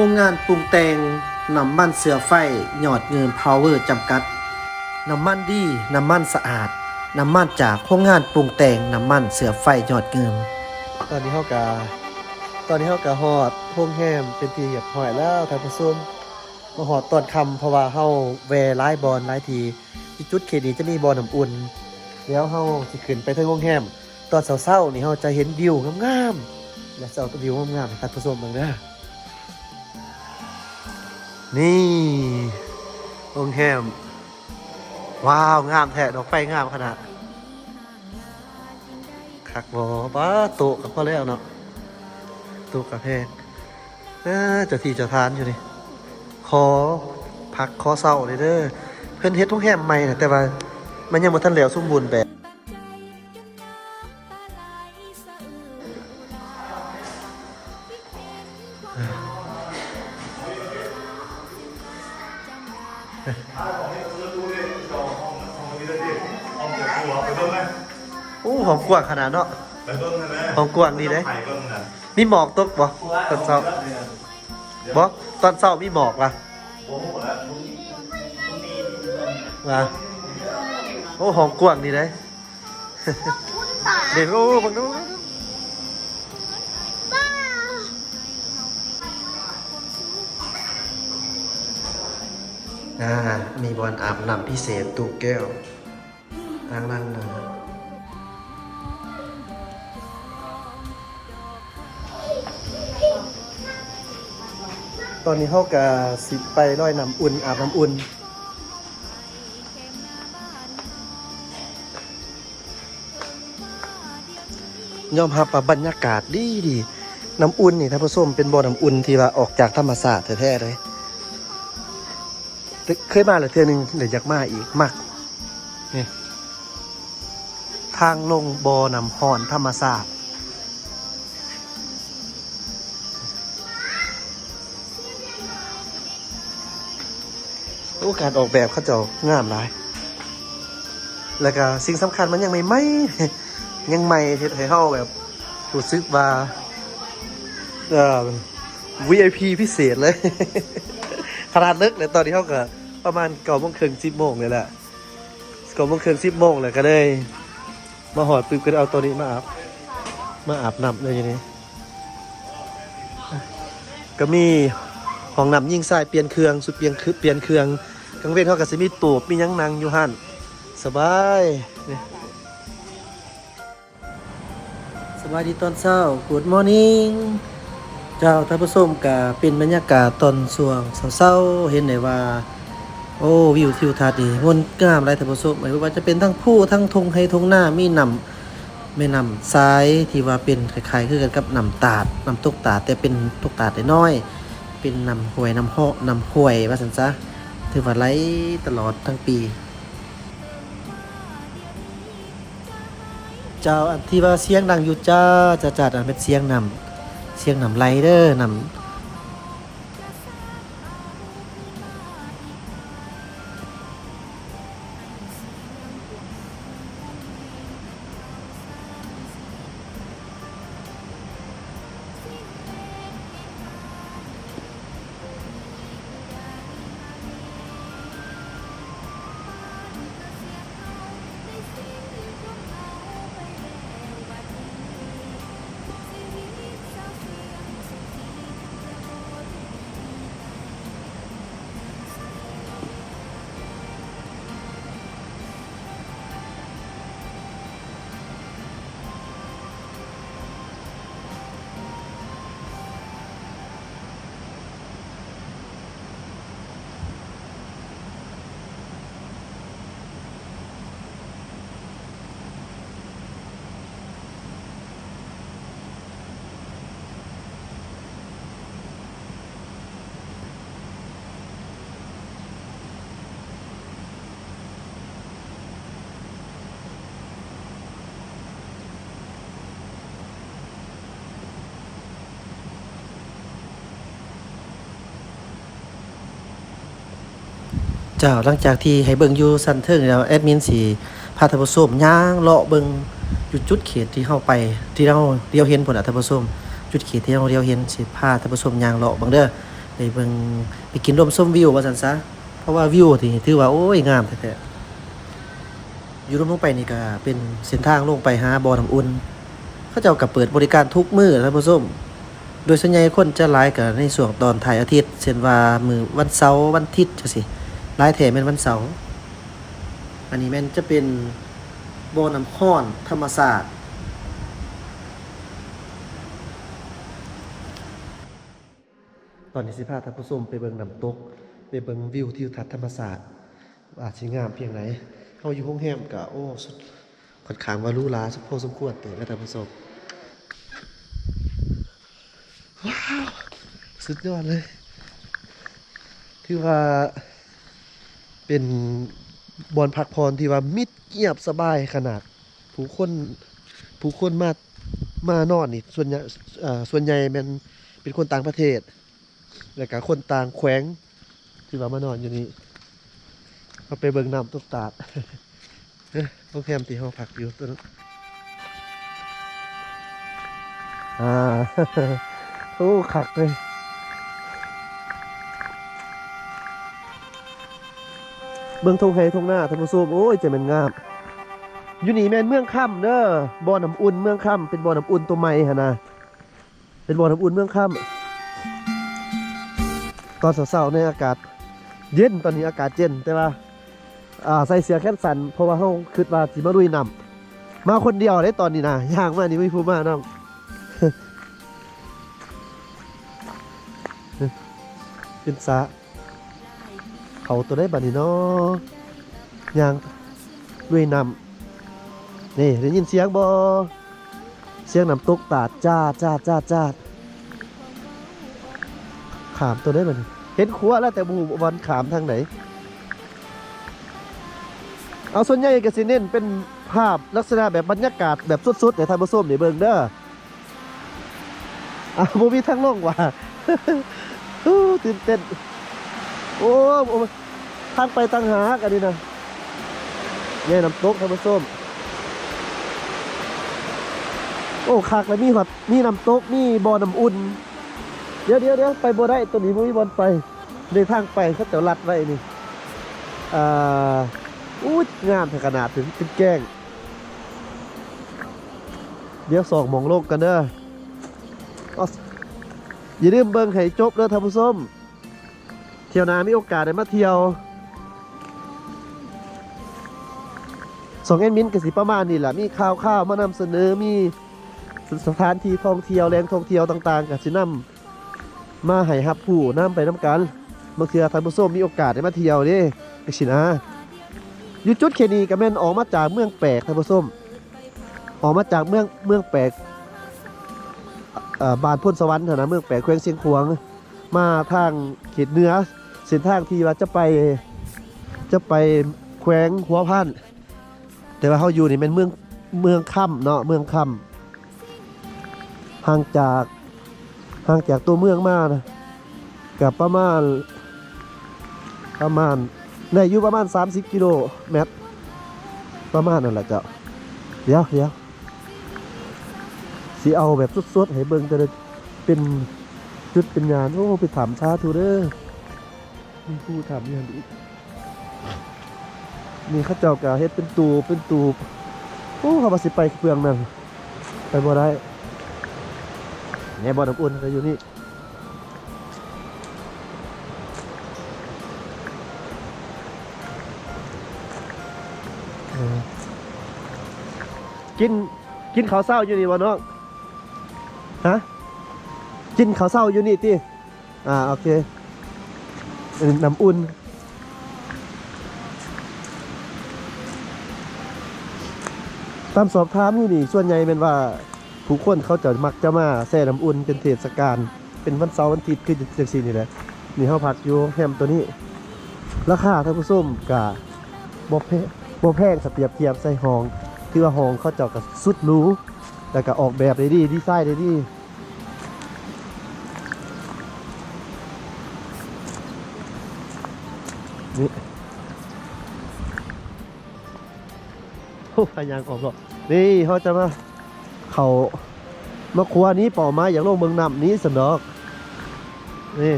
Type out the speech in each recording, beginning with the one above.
โรงงานปรุงแต่งน้ำมันเสือไฟหยอดเงินพาวเวอร์จำกัด น้ำมันดี น้ำมันสะอาด น้ำมันจากโรงงานปรุงแต่งน้ำมันเสือไฟหยอดเงิน ตอนนี้เฮากาตอนนี้เฮากาฮอดโรงแรมเป็นที่เรียบร้อยแล้วท่านผู้ชมมาฮอดตอนคำเพราะว่าเฮาแวะหลายบอลหลายทีที่จุดเขตนี้จะมีบอลน้ำอุ่น แล้วเฮาสิขึ้นไปถึงโรงแรมตอนเช้าๆนี่เฮาจะเห็นวิวงามๆและจะเอาวิวงามๆให้ท่านผู้ชมเบิ่งเด้อ นี่โรงแรมว้าว งามแท้ดอกไฟงามขนาดคักบอป้าโตกับพ่อแล้วเนาะโตกับแพงจะที่จะทานอยู่นี่ ขอพักขอเศร้าเลยเด้อเพิ่อนเฮ็ดทุกแฮมใหม่นะแต่ว่า มันยังบ่ทันแล้วสมบูรณ์แบบ อ้หอมกว่าขนาดเนาะไปเบิ้งนะแม่หอมกว่าดีเด้ไข่เบิ้งนะมีหมอกตกบ่ตอนเช้าบ่ตอนเช้ามีหมอกล่ะโอ้โหแล้วว่าโอ้หอมกว่างดีเด้เด็กโอ้บังดู อ่า มีบอลอาบน้ำพิเศษตูแก้วทางนั่งนะตอนนี้เขากะสิไปร้อยน้ำอุ่น อาบน้ำอุ่น ยอมรับว่าบรรยากาศดีดี น้ำอุ่นนี่ท่านผู้ชมเป็นบ่อน้ำอุ่นที่ว่าออกจากธรรมศาสตร์แท้ๆเลย เคยมาแล้วเทื่อหนึงเดี๋ยวอยากมาอีกมักนี่ทางลงบ่อนำหอนธรรมศาสตร์โอ้การออกแบบเขาเจ้างามหลาย แล้วก็สิ่งสำคัญมันยังไม่ไหมยังใหม่เฮ็ดให้เฮาแบบรู้สึกว่าเอ่อ VIP พิเศษเลย ขนาดนึกเลยตอนนี้เฮาก็ ประมาณเก้าโมงครึ่งสิบโมงเลยแหละเก้าโมงครึ่งสิบโมงเลยก็ได้มาหอดปึ๊บก็เอาตัวนี้มาอาบมาอาบน้ำเลยอย่างนี้ก็มีห้องน้ำยิ่งทรายเปลี่ยนเครื่องสุดเปลี่ยนเปลี่ยนเครื่องกลางเว้นเขาก็สิมีตูบมียังนังอยู่หั่นสบายนี่สวัสดีตอนเช้า Good morning เจ้าท่านผู้ชมก็เป็นบรรยากาศตอนช่วงเช้าๆเห็นได้ว่า โอ้วิวทิวทัศน์นี่งดงามหลายท่านผู้ชมไม่ว่าจะเป็นทั้งผู้ทั้งทงไฮทงหน้ามีนำแม่นำซ้ายที่ว่าเป็นคล้ายๆคือกันกับนำตาดนำตกตาแต่เป็นตกตาดน้อยเป็นนำห้วยนำเหาะนำห้วยว่าซั่นซะถือว่าไหลตลอดทั้งปี เจ้าอันที่ว่าเสียงดังอยู่จ้าจะจัดอันเป็นเสียงนำเสียงนำไรเดอร์นำ เจ้าหลังจากที่ให้เบิ่งอยู่สันเทิงแล้วแอดมินสีพาท่านผู้มย่างเลาะเบิ่งอยู่จุดเขตที่เข้าไปที่เราเดียวเห็นผลอะท่านผู้มจุดเขตที่เราเดียวเห็นสิพาท่านผู้มย่างเลาะเบิ่งเด้อไปเบิ่งไปกินลมส้มวิวว่าซั่นซะเพราะว่าวิวที่ถือว่าโอ้ยงามแท้ๆอยู่ลงลงไปนี่ก็เป็นเส้นทางลงไปหาบ่อน้ำอุ่นเขาเจ้าก็เปิดบริการทุกมื้อท่านผู้มโดยส่วนใหญ่คนจะหลายก็ในช่วงตอนถ่ายอาทิตย์เช่นว่ามือวันเสาร์วันอาทิตย์จังซี่ ลายแถมเป็นวันเสาร์ อันนี้แม่นจะเป็นโบน้ำห้อนธรรมศาสตร์ ตอนนี้สิพาท่านผู้ชมไปเบิ่งน้ำตก ไปเบิ่งวิวทิวทัศน์ธรรมศาสตร์ อาจสิงามเพียงไหนเฮาอยู่โรงแรมก็โอ้สุดค่อนข้างว่ารูหราสุดพอสมควรเติแล้วท่านผู้ชมว้าว สุดยอดเลยถือว่า เป็นบอนพักพรที่ว่ามิดเงียบสบายขนาด ผู้คนผู้คนมามานอนนี่ส่วนใหญ่เอ่อส่วนใหญ่แมันเป็นคนต่างประเทศ แล้วก็คนต่างแขวงที่ว่ามานอนอยู่นี่เขาไปเบิ่งน้ำตกตาดเอ้ยโรงแรมที่ห้องพักอยู่ตัวนั้นอ่า โอ้ขักเลย เบิ่งทงไฮทงหน้าท่านผู้ชมโอ้ยจะเป็นงามอยู่นี่แม่นเมืองค่ำเด้อบ่อน้ำอุ่นเมืองค่ำเป็นบ่อน้ำอุ่นตัวใหม่ฮะนะเป็นบ่อน้ำอุ่นเมืองค่ำตอนเช้าๆในอากาศ เย็นตอนนี้อากาศเย็นแต่ว่าอ่าใส่เสื้อแขนสั้นเพราะว่าเฮาคิดว่าสิมาลุยน้ำมาคนเดียวเลยตอนนี้นะย่างมานี่ไม่พูดมากน้ำเป็นสระ เขาตัวได้บัดนี้เนาะย่างลุยน้ำนี่ได้ยินเสียงบ่เสียงน้ำตกตาจ้าจ้าจ้าจ้าขามตัวได้มันเห็นขัวแล้วแต่บูวันขามทางไหน เอาส่วนใหญ่ก็สิเน้นเป็นภาพลักษณะแบบบรรยากาศแบบสุดๆในทางผสมในเบิงเด้ออะบูมีทางลงว่ะตื่นเต้น โอ้โอ้ทางไปตังหากันนี่นะเนี่ยน้ำตกทางผสมโอ้คักแล้วมีหอดมีน้ำตกมีบ่อน้ำอุ่น เดี๋ยวเดี๋ยวเดี๋ยวไปบ่ได้ตัวนี้บ่มีบอลไปในทางไปเขาจะลัดไว้นี่อ่าอู้งามถึงขนาดถึงเป็นแก้ง เดี๋ยวสองมองโลกกันเด้อเอาอย่าลืมเบิ่งให้จบเด้อท่านผู้ชม เที่ยวนามีโอกาสได้มาเที่ยวสองแอดมินก็สิประมาณนี้แหละมีข่าวข่าวมานำเสนอมีสถานที่ท่องเที่ยวแหล่งท่องเที่ยวต่าง ๆ กับสินำมาให้ฮับผู้นำไปน้ำกันบางเทื่อท่านผู้ชมมีโอกาสได้มาเที่ยวเด้ไปสินะอยู่จุดเคนีก็แม่นออกมาจากเมืองแปลกท่านผู้ชมออกมาจากเมืองเมืองแปลกบานพ้นสวรรค์ถนะเมืองแปลกแขวงเชียงขวงมาทางเขตเหนือ เส้นทางที่ว่าจะไปจะไปแขวงหัวพันแต่ว่าเขาอยู่นี่เป็นเมืองเมืองค่ำเนาะเมืองค่ำห่างจากห่างจากตัวเมืองมานะกับประมาณประมาณในอยู่ประมาณ 30 กิโลเมตร ประมาณนั่นแหละเจ้าเดี๋ยวเดี๋ยวสิเอาแบบสดๆให้เบิ่งจะเป็นจุดเป็นงาน โอ้ ไปถามชาทูเด้อ มีผู้ถามงานอีกนี่เข้าเจ้ากะเฮ็ดเป็นตูเป็นตูโอ้เขามาสิไปเปลืองนั่นไปบ่ได้เนี่ยบ่อน้ำอุ่นก็อยู่นี่กินกินข้าวเศร้าอยู่นี่วะน้องฮะกินข้าวเศร้าอยู่นี่ติอ่าโอเค น้ำอุ่นตามสอบถามอยู่นี่ ส่วนใหญ่เป็นว่าผู้คนเขาจะมักจะมาแช่น้ำอุ่นเป็นเทศกาลเป็นวันเสาร์วันอาทิตย์คือจังซี่นี่แหละนี่เฮาพักอยู่แฮมตัวนี้ ราคาท่านผู้ชมกะบ่แพงบ่แพงสเปียบเทียบใส่ห้อง คือว่าห้องเขาเจ้าก็สุดหรูแล้วก็ออกแบบได้ดีดีไซน์ได้ดี นี่โอ้พยางออกหรอกนี่เขาจะมาเขามาครัวนี้ป่าไม้อย่างลงเมืองนำนี้สนอกนี่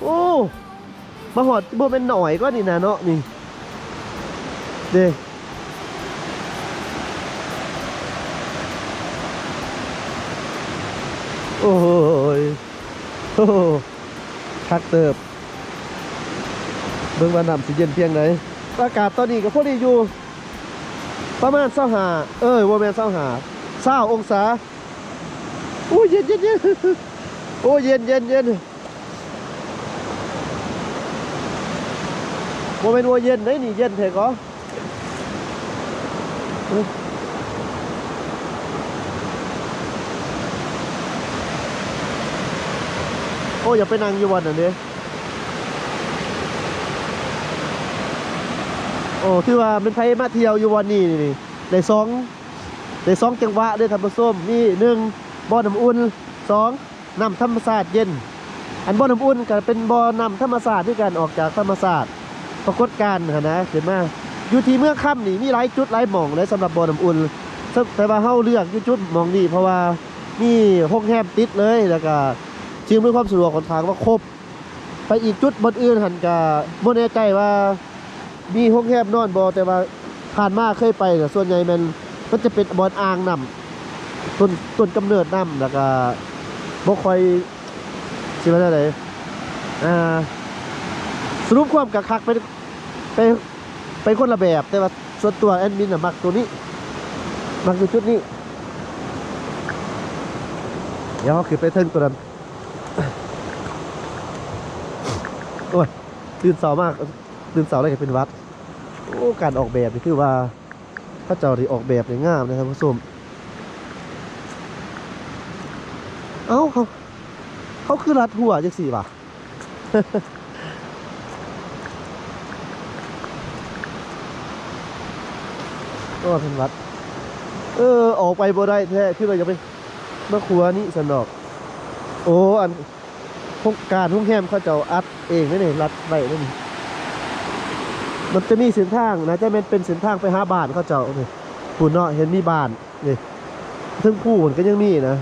โอ้มาหอดบ่เป็นหน่อยก็นี่นะเนาะนี่เด้โอ้ยโอ้โหคักเติบ บิ่งว่าน้ำสิเย็นเพียงไหนอากาศตอนนี้ก็พอดีอยู่ ประมาณเศร้าหาเอ้ยว่าแม่เศร้าหาเศร้าองศาโอ้ยเย็นเย็นเย็นโอ้ยเย็นเย็นเย็นว่าเป็นว่าเย็นไหนนี่เย็นเถอะก็โอ้ยอย่าไปนั่งอยู่วันนั้นเด้ โอ้ที่ว่าเป็นไผมาเที่ยวอยู่วันนี้นี่นี่ได้สองได้สองจังหวะได้ทำผสมนี่หนึ่งบ่อน้ำอุ่นสองน้ำธรรมศาสตร์เย็น อันบ่อน้ำอุ่นก็เป็นบ่อน้ำธรรมศาสตร์ที่การออกจากธรรมศาสตร์ปรากฏการณ์นะเห็นไหมอยู่ที่เมื่อค่ำนี่มีหลายจุดหลายหม่องเลยสำหรับบ่อน้ำอุ่นแต่ว่าเฮาเลือกอยู่จุดหม่องนี้เพราะว่ามีห้องแฮมติดเลยแล้วก็ชิงด้วยความสะดวกของทางว่าครบไปอีกจุดบนอื่นหันก็บ่แน่ใจว่า มีห้องแคบนอนบอแต่ว่าผ่านมาเคยไปแต่ส่วนใหญ่มันมันจะเป็นบอลอ่างน้ำต้นต้นกำเนิดน้ำแล้วก็บ่ค่อยสิว่าอะไรอ่าสรุปความกักคักไปไปไปคนละแบบ แต่ว่าส่วนตัวแอดมินน่ะมักตัวนี้ มักอยู่จุดนี้ เดี๋ยวเขาขึ้นไปเทิงตัวนั้นโอ้ยตื่นเสามาก ตื่นเสาร์อะไรก็เป็นวัดโอ้การออกแบบนี่คือว่าพระเจ้าที่ออกแบบได้งามนะครับผู้ชมเอ้าเขาเขาคือรัดหัวจังสี่ป่ะก็เป็นวัด เออ ออกไปบ่ได้แท้คือเราจะไปเมื่อครัวนี้สนอก โอ้ อันโครงการห้องแฮมเขาเจ้าอัดเองนี่นี่รัดไว้นี่นี่ มันจะมีเส้นทางนะจะเป็นเป็นเส้นทางไปหาบ้านเขาเจ้านี่ผู้เนาะเห็นมีบ้านนี่ถึงผู้มันก็ยังมีนะ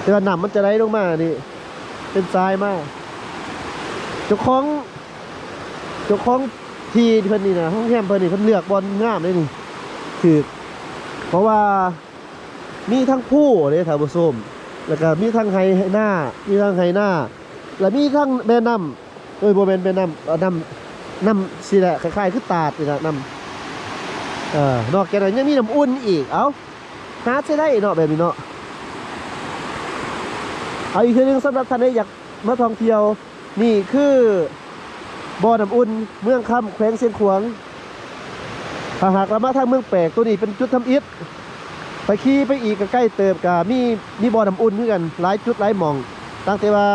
แต่ว่าน้ำมันจะไหลลงมานี่เป็นทรายมากเจ้าของเจ้าของทีเพิ่นนี่นะห้องแฮมเพิ่นนี่เพิ่นเลือกบอลงามเลยนี่คือเพราะว่ามีทั้งผู้เลยท่านผู้มแล้วก็มีทั้งไฮหน้า มีทั้งไฮหน้า แล้วมีทั้งแม่น้ำเอ้ยโบแมนแม่น้ำน้ำ น้ำสิแหละคล้ายๆคือตาดนี่นะน้ำเอ่อนอกจากนั้นยังมีน้ำอุ่นอีก เอ้าหาใช้ได้เนาะแบบนี้เนาะเอาอีกทีหนึงสำหรับท่านที่อยากมาท่องเที่ยว นี่คือบ่อน้ำอุ่นเมืองคำแขวงเชียงขวางถ้าหากเรามาทางเมืองแปลกตัวนี้เป็นจุดทำอิฐไปขี่ไปอีกก็ใกล้เติบกับมีมีบ่อน้ำอุ่นเหมือนกันหลายจุดหลายหม่องตั้งแต่ว่า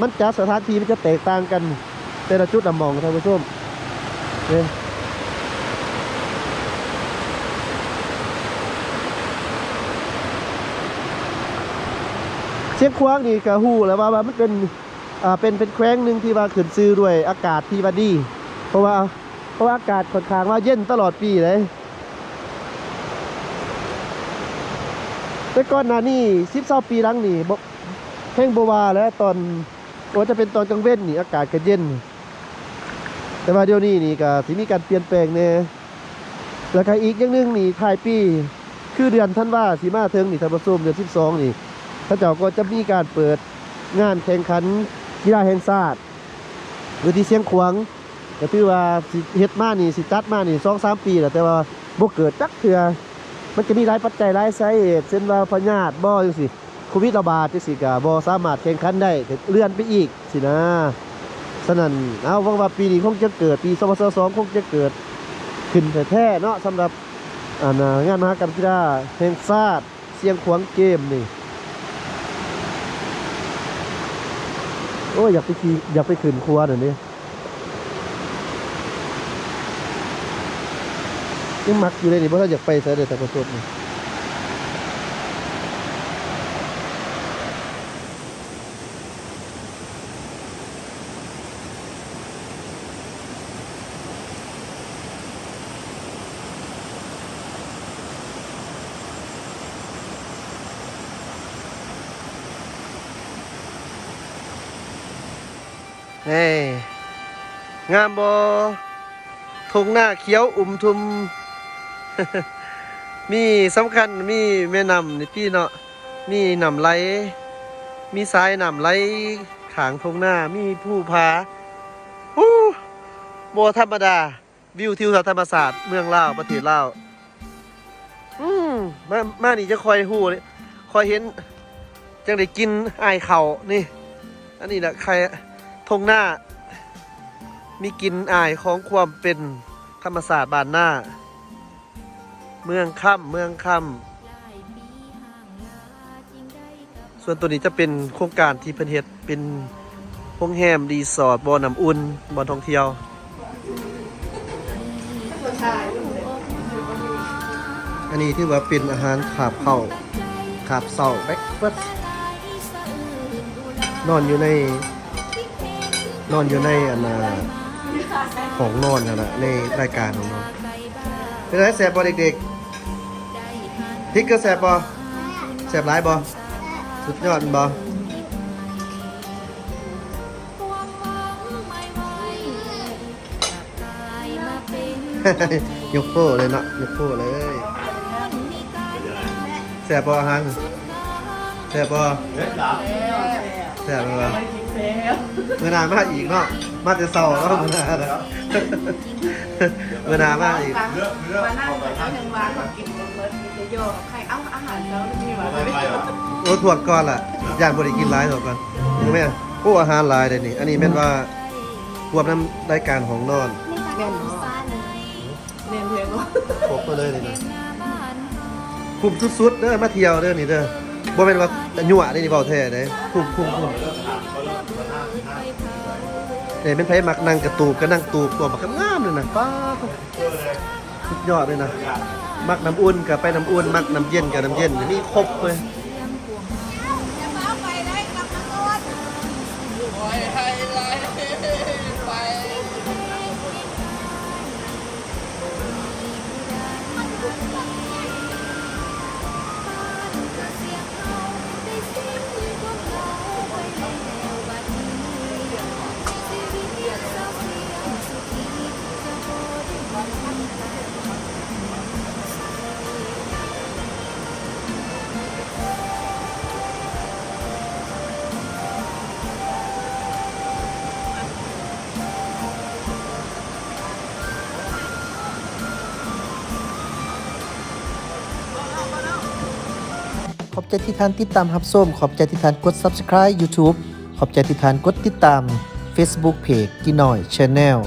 มันจัดสถานที่มันจะแตกต่างกัน แต่ละจุดละมองท่านผู้ชมเนี่ยเชียงควางนี่ก็ฮู้แล้วว่ามันเป็นอ่าเป็นเป็นแคว้งหนึ่งที่ว่าขึ้นซื้อด้วยอากาศที่ว่าดี เพราะว่าเพราะว่าอากาศค่อนข้างว่าเย็นตลอดปีเลยแต่ก่อนหน้านี้สิบสองปีหลังนี่แห้งบวาแล้วตอนว่าจะเป็นตอนกลางเว้นนี่อากาศก็เย็น แต่ว่าเดี๋ยวนี้นี่ก็สิมีการเปลี่ยนแปลงแน่แล้วก็อีกอย่างหนึงนี่ท้ายปี คือเดือนธันว่าสิมาถึงนี่ท่านผู้มเดือน12นี่พระเจ้าก็จะมีการเปิดงานแข่งขันกีฬาแห่งชาติอยู่ที่เชียงขวางก็ถือว่าสิเฮ็ดมานี่สิจัดมานี่2-3ปีแล้วแต่ว่าบ่เกิดจักเทื่อมันจะมีหลายปัจจัยหลายสาเหตุเช่นว่าพยาธิบ่จังซี่โควิดระบาดจังซี่ก็บ่สามารถแข่งขันได้เลื่อนไปอีกสินะ ฉะนั้นเอาวังว่าปีนี้คงจะเกิดปี2022คงจะเกิดขึ้นแท้ๆเนาะสำหรับอ่างานมหกรรมกีฬาแห่งชาติเสียงขวางเกมนี่โอ้ยอยากไปขี่อยากไปขึ้นครัวเดี๋ยวนี้ยังมักอยู่เลยนี่เพราะถ้าอยากไปใส่เลยแต่ประสดนี่ เฮ้ยงามบอทงหน้าเขียวอุ่มทุม มีสำคัญมีแม่นำนี่พี่เนาะ มีน้ำไหล มีสายน้ำไหลขางทงหน้า มีผู้พาฮู้บัธรรมดา วิวทิวทัศน์ธรรมศาสตร์เมืองลาวประเทศลาวอืมมามานี่จะคอยหู้เลยคอยเห็น จังได้กินอายเขานี่ อันนี้แหละใคร ทงหน้า มีกลินอายของความเป็นธรรมศาสตร์บานหน้า เมืองค่ำเมืองค่ำส่วนตัวนี้จะเป็นโครงการที่เพิ่นเฮ็ดเป็นโรงแรมรีสอร์ทบ่อน้ำอุ่นบ่อนท่องเที่ยวอันนี้ที่ว่าเป็นอาหารขาบเข้าขาบเสาแบ็กเฟิร์นอนอยู่ใน นอนอยู่ในอันน่ะของนอนนั่นน่ะในรายการของเราเป็นไรแสบบ่เด็กๆพริกก็แสบบ่แสบหลายบ่สุดยอดบ่ยกโป้เลยเนาะยกโป้เลยแสบบ่อาหารแสบบ่แสบบ่ เมื่อนานมาอีกเนาะมาแต่เศร้าเนาะเมื่อนานนะเมื่อนานมาอีกมานั่งแต่หนึ่งวันก็กินหมดเลยมีแต่โยกใครเอ้าอาหารแล้วมีวะโอ้ถวดก่อนล่ะย่านบ่ได้กินหลายถวดก่อนรู้ไหมโอ้อาหารหลายเลยนี่ อันนี้แม่นว่ารวมน้ำรายการของนอนแม่นเรียนเพียงว่าครบไปเลยนี่นะคุ้มสุดๆเด้อมาเที่ยวเด้อนี่เด้อ บ่แม่นว่ายั่วนี่นี่เว้าแท้เด้คุ้มคุ้มคุ้มเอ้เป็นไผมักนั่งกระตูบก็นั่งตูบตัวบักงามเลยนะป้าบสุดยอดเลยนะ มักน้ำอุ่นก็ไปน้ำอุ่น มักน้ำเย็นก็น้ำเย็น มีครบเลย ใจที่ท่านติดตามรับส้ม ขอบใจที่ท่านกด Subscribe YouTube ขอบใจที่ท่านกดติดตาม Facebook Page กินหน่อย Channel